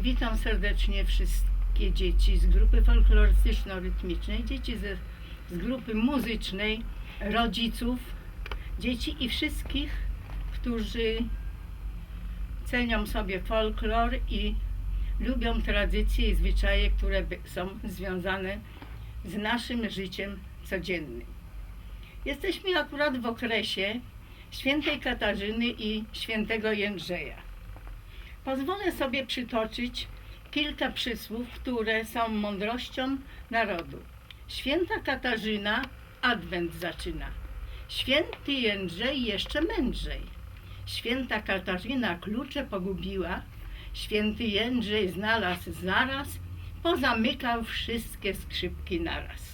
Witam serdecznie wszystkie dzieci z grupy folklorystyczno-rytmicznej, dzieci ze, z grupy muzycznej, rodziców, dzieci i wszystkich, którzy cenią sobie folklor i lubią tradycje i zwyczaje, które są związane z naszym życiem codziennym. Jesteśmy akurat w okresie świętej Katarzyny i świętego Jędrzeja. Pozwolę sobie przytoczyć kilka przysłów, które są mądrością narodu. Święta Katarzyna adwent zaczyna. Święty Jędrzej jeszcze mędrzej. Święta Katarzyna klucze pogubiła. Święty Jędrzej znalazł zaraz, pozamykał wszystkie skrzypki naraz.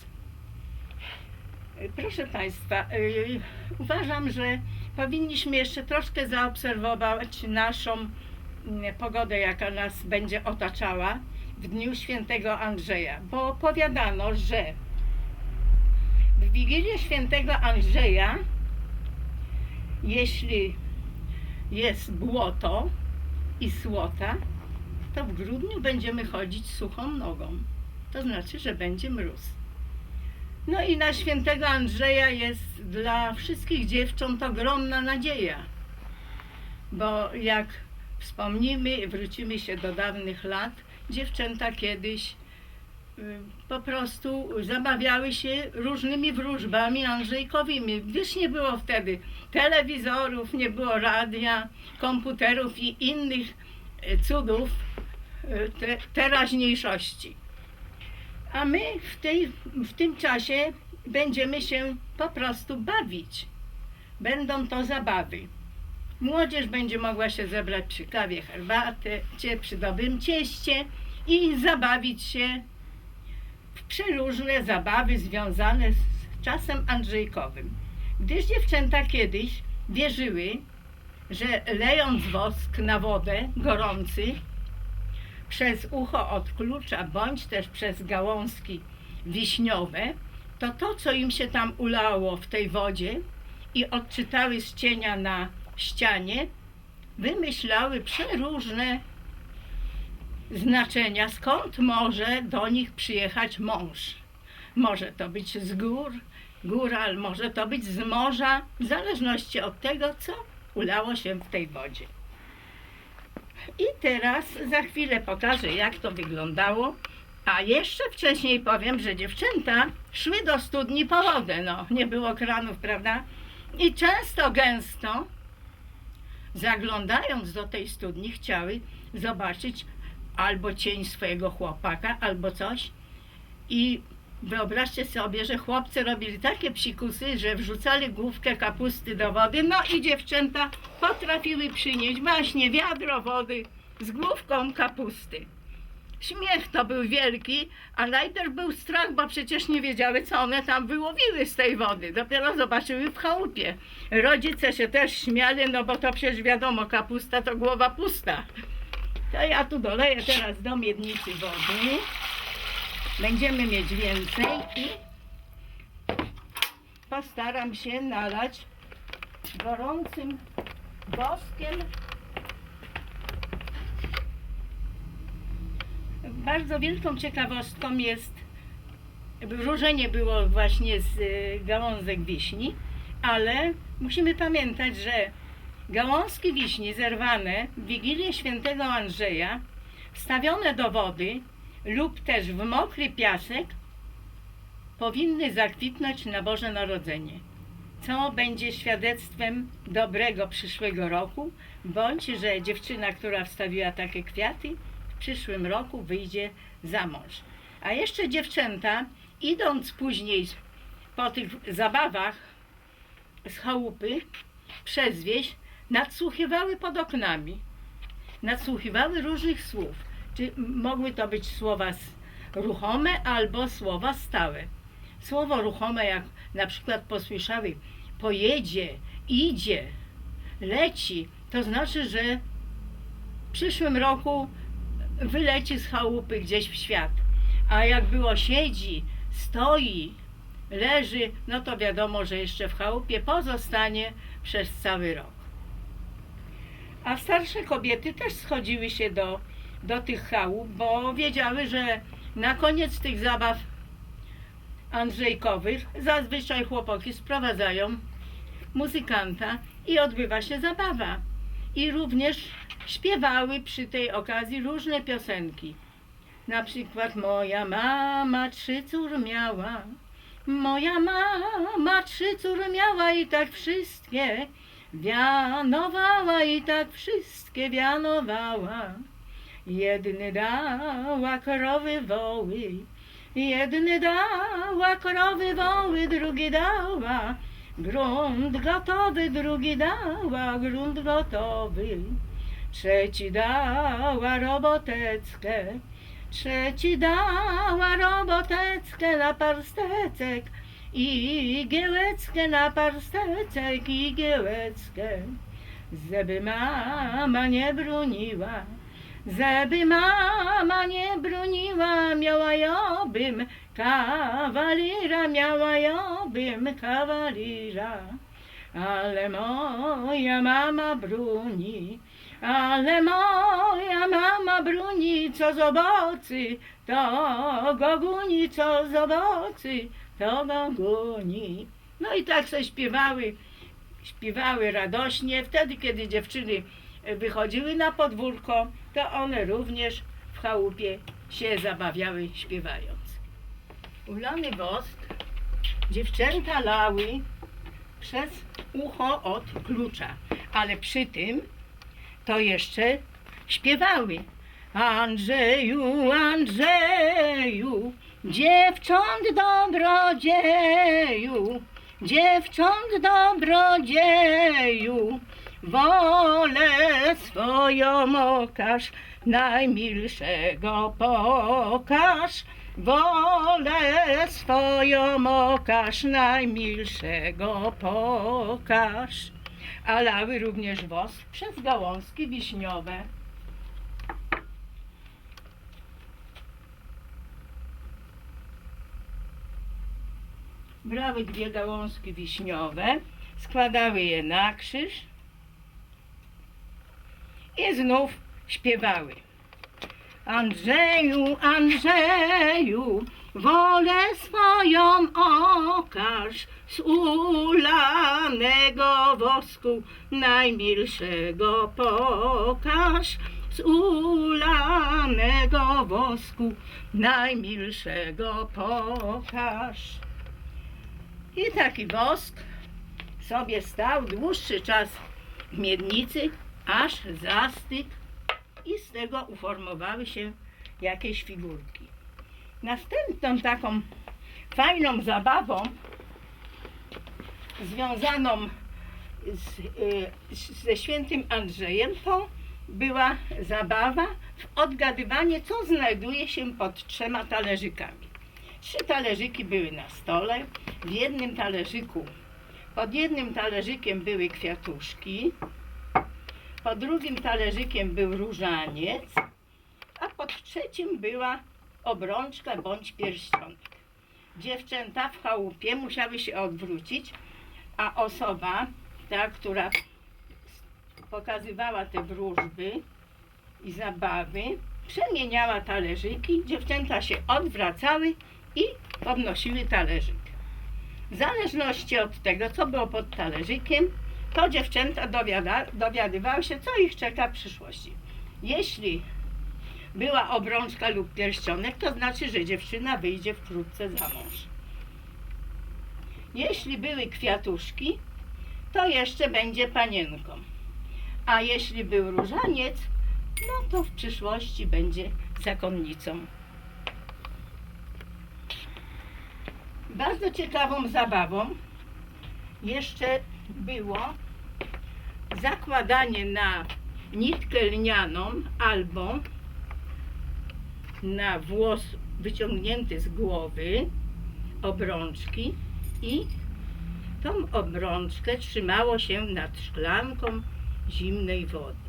Proszę Państwa, yy, uważam, że powinniśmy jeszcze troszkę zaobserwować naszą pogodę, jaka nas będzie otaczała w dniu świętego Andrzeja, bo powiadano, że w Wigilię świętego Andrzeja, jeśli jest błoto i słota, to w grudniu będziemy chodzić suchą nogą. To znaczy, że będzie mróz. No i na świętego Andrzeja jest dla wszystkich dziewcząt ogromna nadzieja. Bo jak wspomnimy, wrócimy się do dawnych lat, dziewczęta kiedyś y, po prostu zabawiały się różnymi wróżbami andrzejkowymi, gdyż nie było wtedy telewizorów, nie było radia, komputerów i innych y, cudów y, te, teraźniejszości. A my w, tej, w tym czasie będziemy się po prostu bawić. Będą to zabawy. Młodzież będzie mogła się zebrać przy kawie, herbacie, przy dobrym cieście i zabawić się w przeróżne zabawy związane z czasem andrzejkowym. Gdyż dziewczęta kiedyś wierzyły, że lejąc wosk na wodę gorący, przez ucho od klucza, bądź też przez gałązki wiśniowe, to to, co im się tam ulało w tej wodzie i odczytały z cienia na ścianie, wymyślały przeróżne znaczenia, skąd może do nich przyjechać mąż. Może to być z gór, góral, może to być z morza, w zależności od tego, co ulało się w tej wodzie. I teraz za chwilę pokażę, jak to wyglądało. A jeszcze wcześniej powiem, że dziewczęta szły do studni po wodę. No, nie było kranów, prawda? I często, gęsto, zaglądając do tej studni, chciały zobaczyć albo cień swojego chłopaka, albo coś. I wyobraźcie sobie, że chłopcy robili takie psikusy, że wrzucali główkę kapusty do wody, no i dziewczęta potrafiły przynieść właśnie wiadro wody z główką kapusty. Śmiech to był wielki, a najpierw był strach, bo przecież nie wiedziały, co one tam wyłowiły z tej wody. Dopiero zobaczyły w chałupie. Rodzice się też śmiali, no bo to przecież wiadomo, kapusta to głowa pusta. To ja tu doleję teraz do miednicy wody. Będziemy mieć więcej i postaram się nalać gorącym woskiem. Bardzo wielką ciekawostką jest, wróżenie było właśnie z y, gałązek wiśni, ale musimy pamiętać, że gałązki wiśni zerwane w Wigilię Świętego Andrzeja, wstawione do wody lub też w mokry piasek, powinny zakwitnąć na Boże Narodzenie, co będzie świadectwem dobrego przyszłego roku, bądź że dziewczyna, która wstawiła takie kwiaty, przyszłym roku wyjdzie za mąż. A jeszcze dziewczęta, idąc później po tych zabawach z chałupy przez wieś, nadsłuchiwały pod oknami. Nadsłuchiwały różnych słów. Czy mogły to być słowa ruchome albo słowa stałe. Słowo ruchome, jak na przykład posłyszały pojedzie, idzie, leci, to znaczy, że w przyszłym roku wyleci z chałupy gdzieś w świat. A jak było siedzi, stoi, leży, no to wiadomo, że jeszcze w chałupie pozostanie przez cały rok. A starsze kobiety też schodziły się do do tych chałup, bo wiedziały, że na koniec tych zabaw Andrzejkowych zazwyczaj chłopaki sprowadzają muzykanta i odbywa się zabawa. I również śpiewały przy tej okazji różne piosenki. Na przykład moja mama trzy cór miała, moja mama trzy cór miała i tak wszystkie wianowała i tak wszystkie wianowała. Jedny dała krowy woły, jedny dała krowy woły, drugi dała grunt gotowy, drugi dała grunt gotowy. Trzeci dała roboteckę, trzeci dała roboteckę na parstecek i giełeckę na parstecek i giełeckę. Żeby mama nie broniła, żeby mama nie broniła, miała ja bym kawalira, miała ja bym kawalira. Ale moja mama broni, ale moja mama broni, co z owocy, to go goni, co z owocy, to go goni. No i tak sobie śpiewały, śpiewały radośnie. Wtedy, kiedy dziewczyny wychodziły na podwórko, to one również w chałupie się zabawiały śpiewając. Ulany wosk dziewczęta lały przez ucho od klucza, ale przy tym to jeszcze śpiewały. Andrzeju, Andrzeju, dziewcząt dobrodzieju, dziewcząt dobrodzieju, wolę swoją okaż, najmilszego pokaż. Wolę swoją okaż, najmilszego pokaż. A lały również wosk przez gałązki wiśniowe. Brały dwie gałązki wiśniowe, składały je na krzyż i znów śpiewały. Andrzeju, Andrzeju, wolę swoją okaż z ulanego wosku najmilszego pokaż. Z ulanego wosku najmilszego pokaż. I taki wosk sobie stał dłuższy czas w miednicy, aż zastygł i z tego uformowały się jakieś figurki. Następną taką fajną zabawą związaną z, y, ze świętym Andrzejem to była zabawa w odgadywanie, co znajduje się pod trzema talerzykami. Trzy talerzyki były na stole. W jednym talerzyku, pod jednym talerzykiem były kwiatuszki, pod drugim talerzykiem był różaniec, a pod trzecim była obrączka bądź pierścionek. Dziewczęta w chałupie musiały się odwrócić, a osoba, ta, która pokazywała te wróżby i zabawy, przemieniała talerzyki, dziewczęta się odwracały i podnosiły talerzyk. W zależności od tego, co było pod talerzykiem, to dziewczęta dowiada, dowiadywały się, co ich czeka w przyszłości. Jeśli była obrączka lub pierścionek, to znaczy, że dziewczyna wyjdzie wkrótce za mąż. Jeśli były kwiatuszki, to jeszcze będzie panienką. A jeśli był różaniec, no to w przyszłości będzie zakonnicą. Bardzo ciekawą zabawą jeszcze było zakładanie na nitkę lnianą albo na włos wyciągnięty z głowy obrączki i tą obrączkę trzymało się nad szklanką zimnej wody.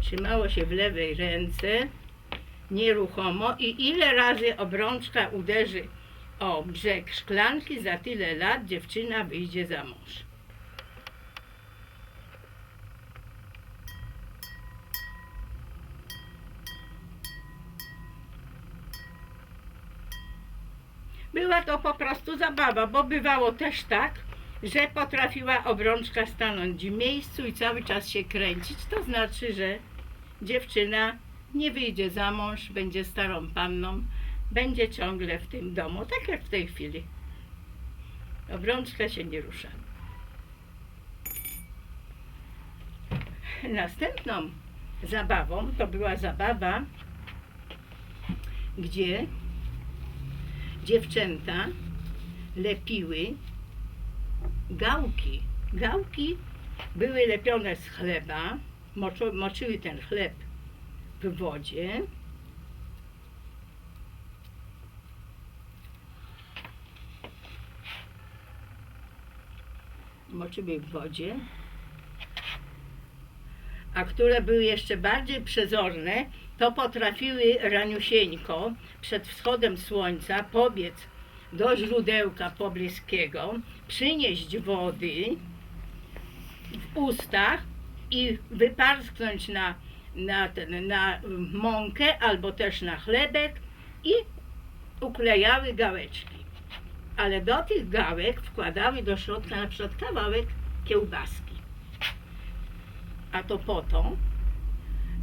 Trzymało się w lewej ręce nieruchomo i ile razy obrączka uderzy o brzeg szklanki, za tyle lat dziewczyna wyjdzie za mąż. Była to po prostu zabawa, bo bywało też tak, że potrafiła obrączka stanąć w miejscu i cały czas się kręcić. To znaczy, że dziewczyna nie wyjdzie za mąż, będzie starą panną, będzie ciągle w tym domu, tak jak w tej chwili. Obrączka się nie rusza. Następną zabawą to była zabawa, gdzie dziewczęta lepiły gałki. Gałki były lepione z chleba, moczyły ten chleb w wodzie. Moczyły w wodzie. A które były jeszcze bardziej przezorne, to potrafiły raniusieńko przed wschodem słońca pobiec do źródełka pobliskiego, przynieść wody w ustach i wyparsknąć na, na, ten, na mąkę albo też na chlebek i uklejały gałeczki. Ale do tych gałek wkładały do środka na przykład kawałek kiełbaski. A to po to,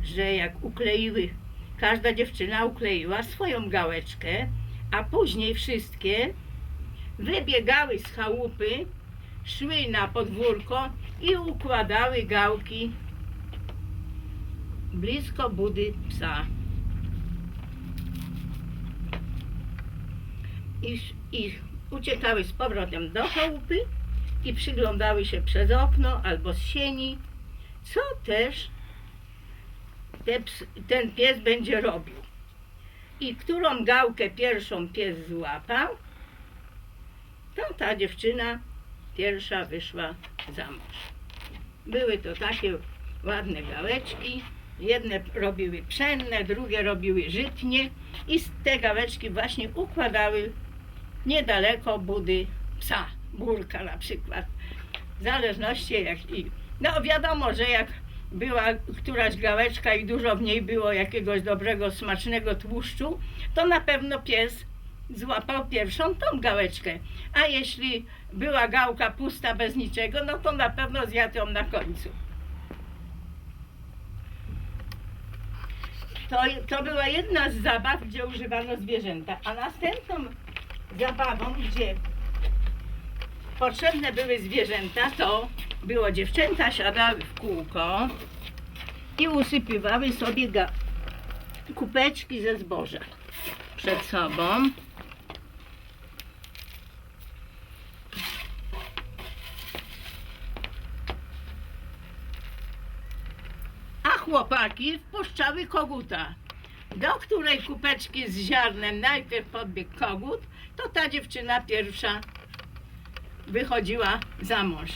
że jak ukleiły, każda dziewczyna ukleiła swoją gałeczkę, a później wszystkie wybiegały z chałupy, szły na podwórko i układały gałki blisko budy psa. I, I uciekały z powrotem do chałupy i przyglądały się przez okno albo z sieni, co też te ps, ten pies będzie robił. I którą gałkę pierwszą pies złapał, to ta dziewczyna pierwsza wyszła za mąż. Były to takie ładne gałeczki. Jedne robiły pszenne, drugie robiły żytnie i te gałeczki właśnie układały niedaleko budy psa, burka na przykład. W zależności jak i... No wiadomo, że jak była któraś gałeczka i dużo w niej było jakiegoś dobrego, smacznego tłuszczu, to na pewno pies złapał pierwszą tą gałeczkę. A jeśli była gałka pusta bez niczego, no to na pewno zjadł ją na końcu. To, to była jedna z zabaw, gdzie używano zwierzęta. A następną zabawą, gdzie potrzebne były zwierzęta, to było dziewczęta siadały w kółko i usypywały sobie kupeczki ze zboża przed sobą. A chłopaki wpuszczały koguta, do której kupeczki z ziarnem najpierw podbiegł kogut, to ta dziewczyna pierwsza wychodziła za mąż.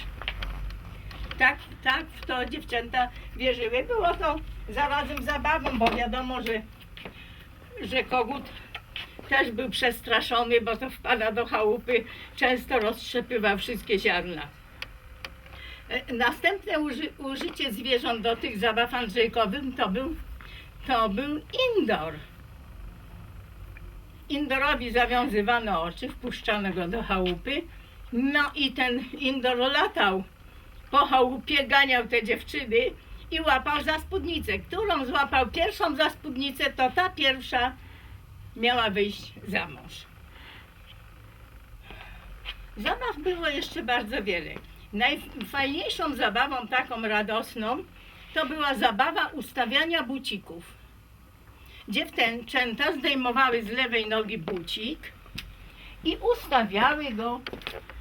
Tak, tak w to dziewczęta wierzyły. Było to zarazem zabawą, bo wiadomo, że, że kogut też był przestraszony, bo to wpada do chałupy, często roztrzepywał wszystkie ziarna. E, Następne uży, użycie zwierząt do tych zabaw Andrzejkowych to był, to był indor. Indorowi zawiązywano oczy, wpuszczano go do chałupy, no i ten indor latał po chałupie, ganiał te dziewczyny i łapał za spódnicę. Którą złapał pierwszą za spódnicę, to ta pierwsza miała wyjść za mąż. Zabaw było jeszcze bardzo wiele. Najfajniejszą zabawą, taką radosną, to była zabawa ustawiania bucików. Dziewczęta zdejmowały z lewej nogi bucik i ustawiały go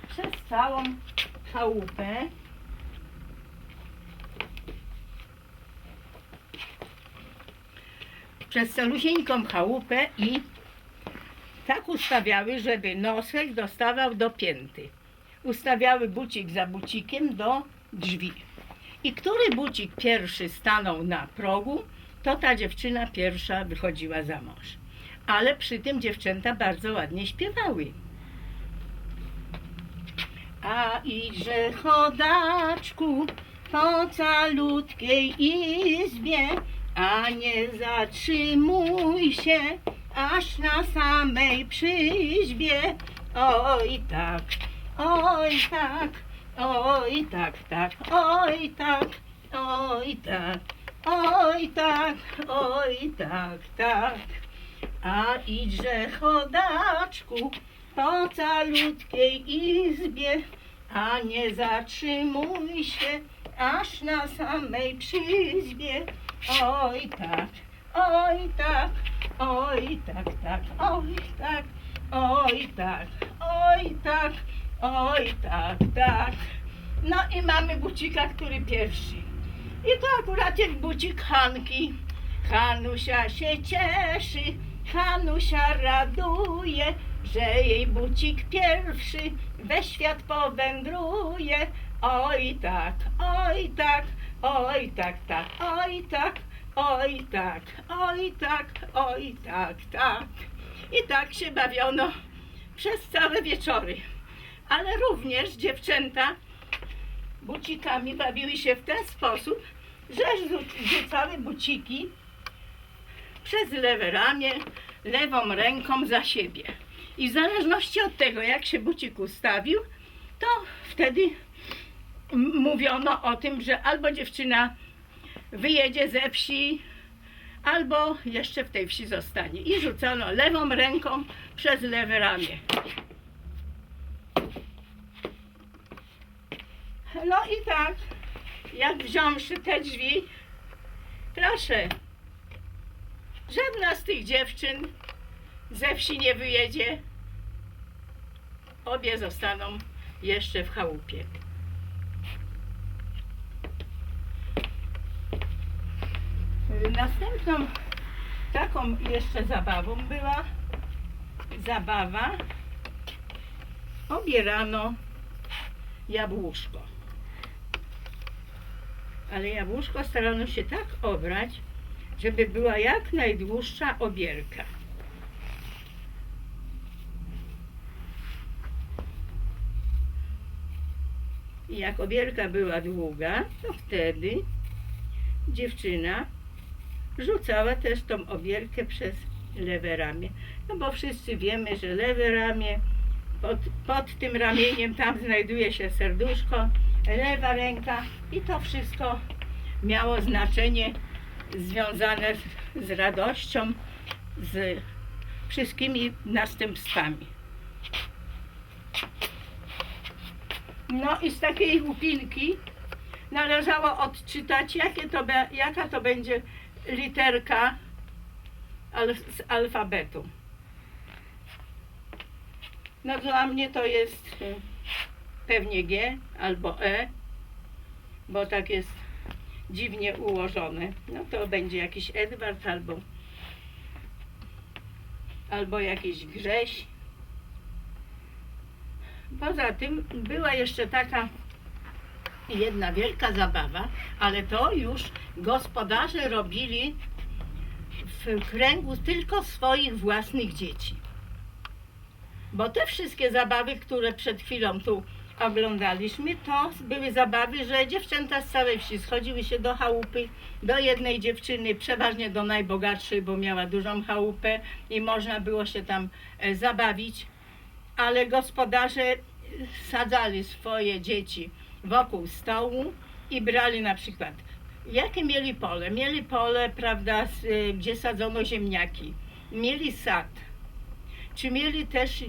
przez całą chałupę. Przez calusieńką chałupę i tak ustawiały, żeby nosek dostawał do pięty. Ustawiały bucik za bucikiem do drzwi. I który bucik pierwszy stanął na progu, to ta dziewczyna pierwsza wychodziła za mąż. Ale przy tym dziewczęta bardzo ładnie śpiewały. A iże chodaczku po calutkiej izbie, a nie zatrzymuj się aż na samej przyźbie. Oj tak, oj tak, oj tak, tak, oj tak, oj tak, oj tak, oj tak, tak. A idźże chodaczku po calutkiej izbie, a nie zatrzymuj się aż na samej przyzbie. Oj tak, oj tak, oj tak, tak, oj tak, oj tak, oj tak, oj tak, tak. No i mamy bucika, który pierwszy. I to akurat jest bucik Hanki. Hanusia się cieszy, Hanusia raduje, że jej bucik pierwszy we świat powędruje. Oj tak, oj tak, oj tak, tak, oj tak, oj tak, oj tak, oj tak, tak. I tak się bawiono przez całe wieczory. Ale również dziewczęta bucikami bawiły się w ten sposób, że rzu- rzucały buciki przez lewe ramię, lewą ręką za siebie. I w zależności od tego, jak się bucik ustawił, to wtedy mówiono o tym, że albo dziewczyna wyjedzie ze wsi, albo jeszcze w tej wsi zostanie. I rzucano lewą ręką przez lewe ramię. No i tak, jak wziąwszy te drzwi, proszę, żadna z tych dziewczyn ze wsi nie wyjedzie. Obie zostaną jeszcze w chałupie. Następną taką jeszcze zabawą była zabawa obierano jabłuszko. Ale jabłuszko starano się tak obrać, żeby była jak najdłuższa obierka. I jak obierka była długa, to wtedy dziewczyna rzucała też tą obierkę przez lewe ramię. No bo wszyscy wiemy, że lewe ramię, pod, pod tym ramieniem tam znajduje się serduszko, lewa ręka i to wszystko miało znaczenie związane z, radością, z wszystkimi następstwami. No i z takiej łupinki należało odczytać, jakie to be, jaka to będzie literka z alfabetu. No dla mnie to jest y, pewnie G albo E, bo tak jest dziwnie ułożone. No to będzie jakiś Edward albo albo jakiś Grześ. Poza tym była jeszcze taka jedna wielka zabawa, ale to już gospodarze robili w kręgu tylko swoich własnych dzieci. Bo te wszystkie zabawy, które przed chwilą tu oglądaliśmy, to. Były zabawy, że dziewczęta z całej wsi schodziły się do chałupy, do jednej dziewczyny, przeważnie do najbogatszej, bo miała dużą chałupę i można było się tam e, zabawić, ale gospodarze e, sadzali swoje dzieci wokół stołu i brali na przykład, jakie mieli pole? Mieli pole, prawda, y, gdzie sadzono ziemniaki, mieli sad, czy mieli też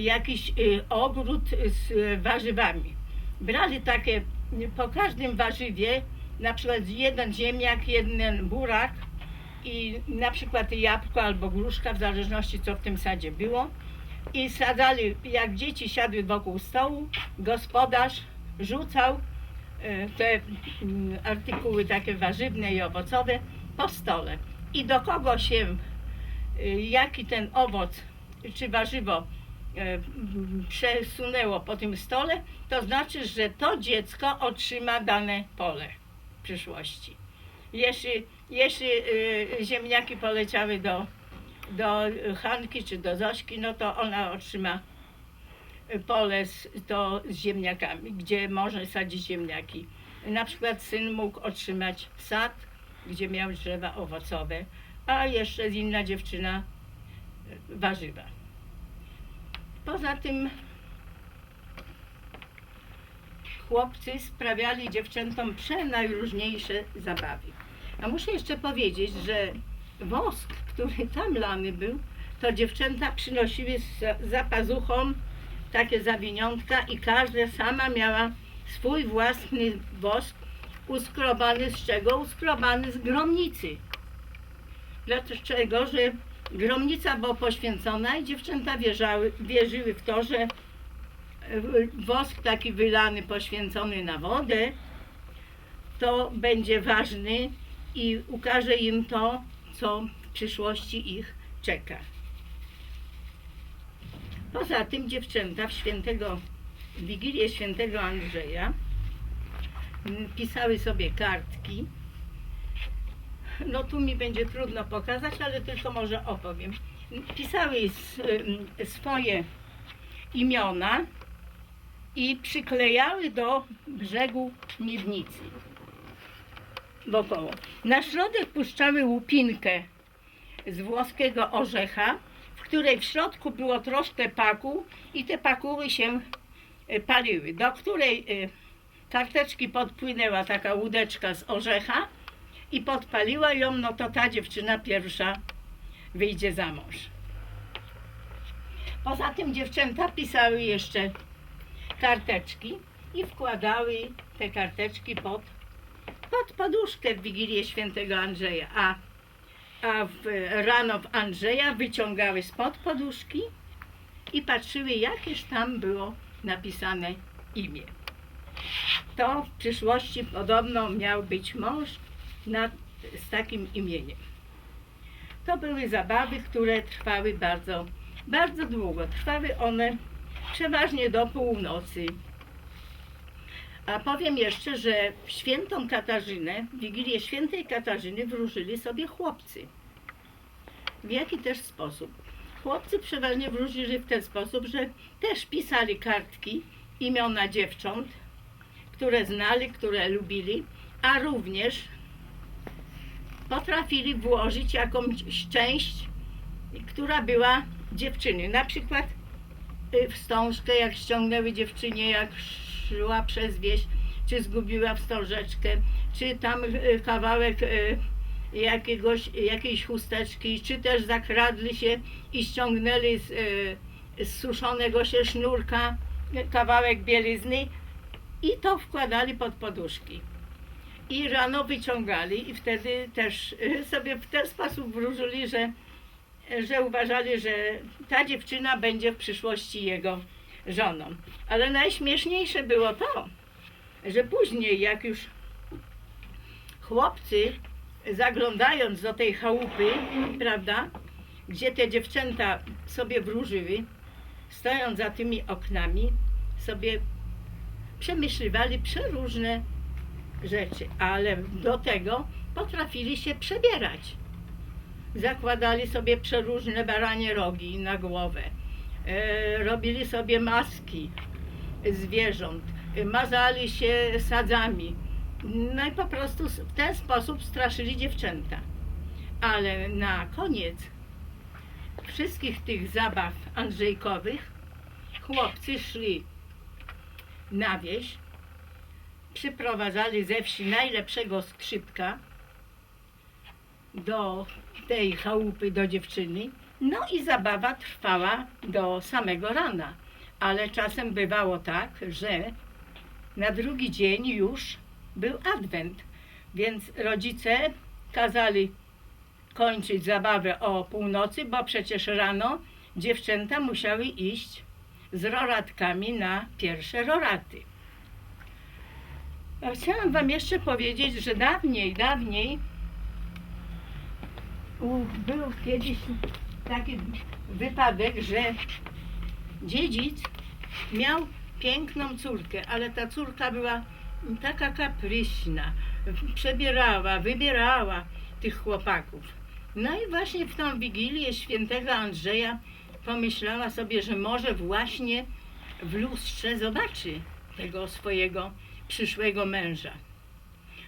jakiś y, ogród z y, warzywami. Brali takie y, po każdym warzywie, na przykład jeden ziemniak, jeden burak i na przykład jabłko albo gruszka, w zależności co w tym sadzie było. I sadzali, jak dzieci siadły wokół stołu, gospodarz rzucał e, te mm, artykuły takie warzywne i owocowe po stole. I do kogo się, jaki ten owoc czy warzywo przesunęło po tym stole, to znaczy, że to dziecko otrzyma dane pole w przyszłości. Jeśli, jeśli e, ziemniaki poleciały do, do Hanki czy do Zośki, no to ona otrzyma pole z, to z ziemniakami, gdzie można sadzić ziemniaki. Na przykład syn mógł otrzymać sad, gdzie miał drzewa owocowe, a jeszcze inna dziewczyna warzywa. Poza tym chłopcy sprawiali dziewczętom przenajróżniejsze zabawy. A muszę jeszcze powiedzieć, że wosk, który tam lany był, to dziewczęta przynosiły za, pazuchą takie zawiniątka i każda sama miała swój własny wosk uskrobany z czego? Uskrobany z gromnicy. Dlaczego? Że gromnica była poświęcona i dziewczęta wierzały, wierzyły w to, że e, wosk taki wylany, poświęcony na wodę, to będzie ważny i ukaże im to, co w przyszłości ich czeka. Poza tym dziewczęta w świętego, w Wigilię świętego Andrzeja pisały sobie kartki. No tu mi będzie trudno pokazać, ale tylko może opowiem. Pisały swoje imiona i przyklejały do brzegu miednicy wokoło. Na środek puszczały łupinkę z włoskiego orzecha, w której w środku było troszkę paku i te pakuły się e, paliły, do której e, karteczki podpłynęła taka łódeczka z orzecha i podpaliła ją, no to ta dziewczyna pierwsza wyjdzie za mąż. Poza tym dziewczęta pisały jeszcze karteczki i wkładały te karteczki pod, pod poduszkę w Wigilię Świętego Andrzeja, a a w, rano w Andrzeja wyciągały spod poduszki i patrzyły, jakież tam było napisane imię. To w przyszłości podobno miał być mąż z takim imieniem. To były zabawy, które trwały bardzo, bardzo długo. Trwały one przeważnie do północy. A powiem jeszcze, że w świętą Katarzynę, w Wigilię świętej Katarzyny wróżyli sobie chłopcy. W jaki też sposób? Chłopcy przeważnie wróżyli w ten sposób, że też pisali kartki, imiona dziewcząt, które znali, które lubili, a również potrafili włożyć jakąś część, która była dziewczyny. Na przykład y, wstążkę, jak ściągnęły dziewczynie, jak szła przez wieś, czy zgubiła wstążeczkę, czy tam y, kawałek y, jakiegoś, jakiejś chusteczki, czy też zakradli się i ściągnęli z, z suszonego się sznurka kawałek bielizny i to wkładali pod poduszki. I rano wyciągali i wtedy też y, sobie w ten sposób wróżyli, że, że uważali, że ta dziewczyna będzie w przyszłości jego żoną. Ale najśmieszniejsze było to, że później jak już chłopcy zaglądając do tej chałupy, prawda, gdzie te dziewczęta sobie wróżyły, stojąc za tymi oknami, sobie przemyślywali przeróżne rzeczy, ale do tego potrafili się przebierać. Zakładali sobie przeróżne baranie rogi na głowę, e, robili sobie maski zwierząt, mazali się sadzami, no i po prostu w ten sposób straszyli dziewczęta. Ale na koniec wszystkich tych zabaw Andrzejkowych chłopcy szli na wieś, przyprowadzali ze wsi najlepszego skrzypka do tej chałupy, do dziewczyny. No i zabawa trwała do samego rana. Ale czasem bywało tak, że na drugi dzień już był adwent, więc rodzice kazali kończyć zabawę o północy, bo przecież rano dziewczęta musiały iść z roratkami na pierwsze roraty. Chciałam Wam jeszcze powiedzieć, że dawniej, dawniej był kiedyś taki wypadek, że dziedzic miał piękną córkę, ale ta córka była taka kapryśna, przebierała, wybierała tych chłopaków. No i właśnie w tą Wigilię świętego Andrzeja pomyślała sobie, że może właśnie w lustrze zobaczy tego swojego przyszłego męża.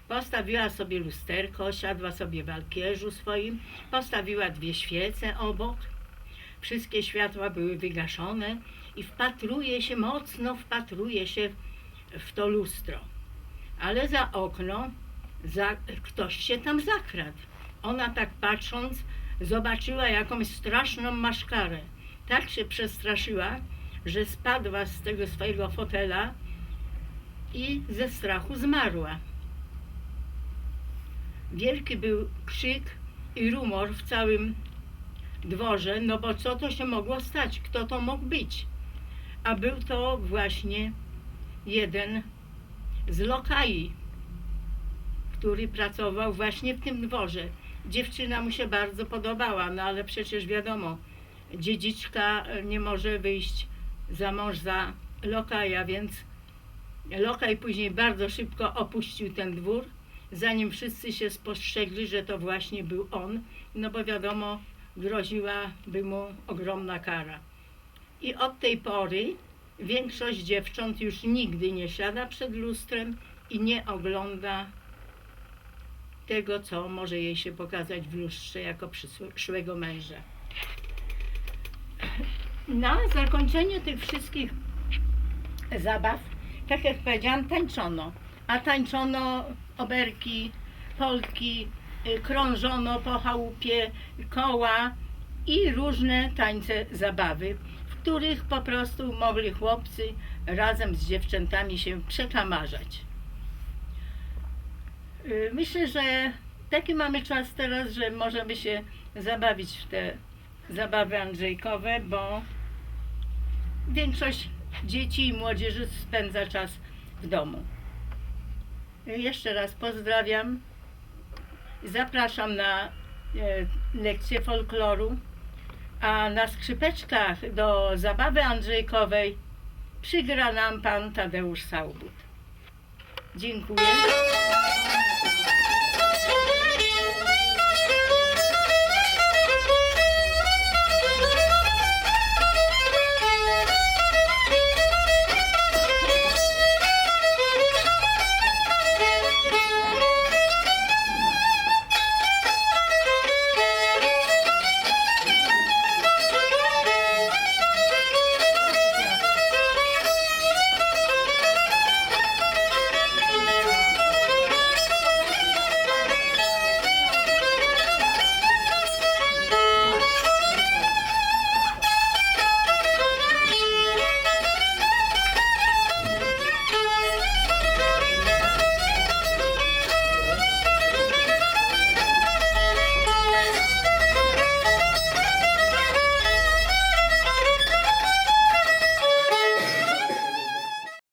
Postawiła sobie lusterko, siadła sobie w alkierzu swoim, postawiła dwie świece obok, Wszystkie światła były wygaszone i wpatruje się, mocno wpatruje się w to lustro. Ale za okno za, ktoś się tam zakradł. Ona tak patrząc, zobaczyła jakąś straszną maszkarę. Tak się przestraszyła, że spadła z tego swojego fotela i ze strachu zmarła. Wielki był krzyk i rumor w całym dworze, no bo co to się mogło stać? Kto to mógł być? A był to właśnie jeden z lokai, który pracował właśnie w tym dworze. Dziewczyna mu się bardzo podobała, no ale przecież wiadomo, dziedziczka nie może wyjść za mąż za lokaja, więc lokaj później bardzo szybko opuścił ten dwór, zanim wszyscy się spostrzegli, że to właśnie był on, no bo wiadomo, groziłaby mu ogromna kara. I od tej pory większość dziewcząt już nigdy nie siada przed lustrem i nie ogląda tego, co może jej się pokazać w lustrze jako przyszłego męża. Na zakończenie tych wszystkich zabaw, tak jak powiedziałam, tańczono. A tańczono oberki, polki, y, krążono po chałupie, koła i różne tańce zabawy, w których po prostu mogli chłopcy razem z dziewczętami się przekamarzać. Y, Myślę, że taki mamy czas teraz, że możemy się zabawić w te zabawy Andrzejkowe, bo większość dzieci i młodzieży spędza czas w domu. Jeszcze raz pozdrawiam. Zapraszam na e, lekcję folkloru, a na skrzypeczkach do zabawy Andrzejkowej przygra nam pan Tadeusz Saubut. Dziękuję.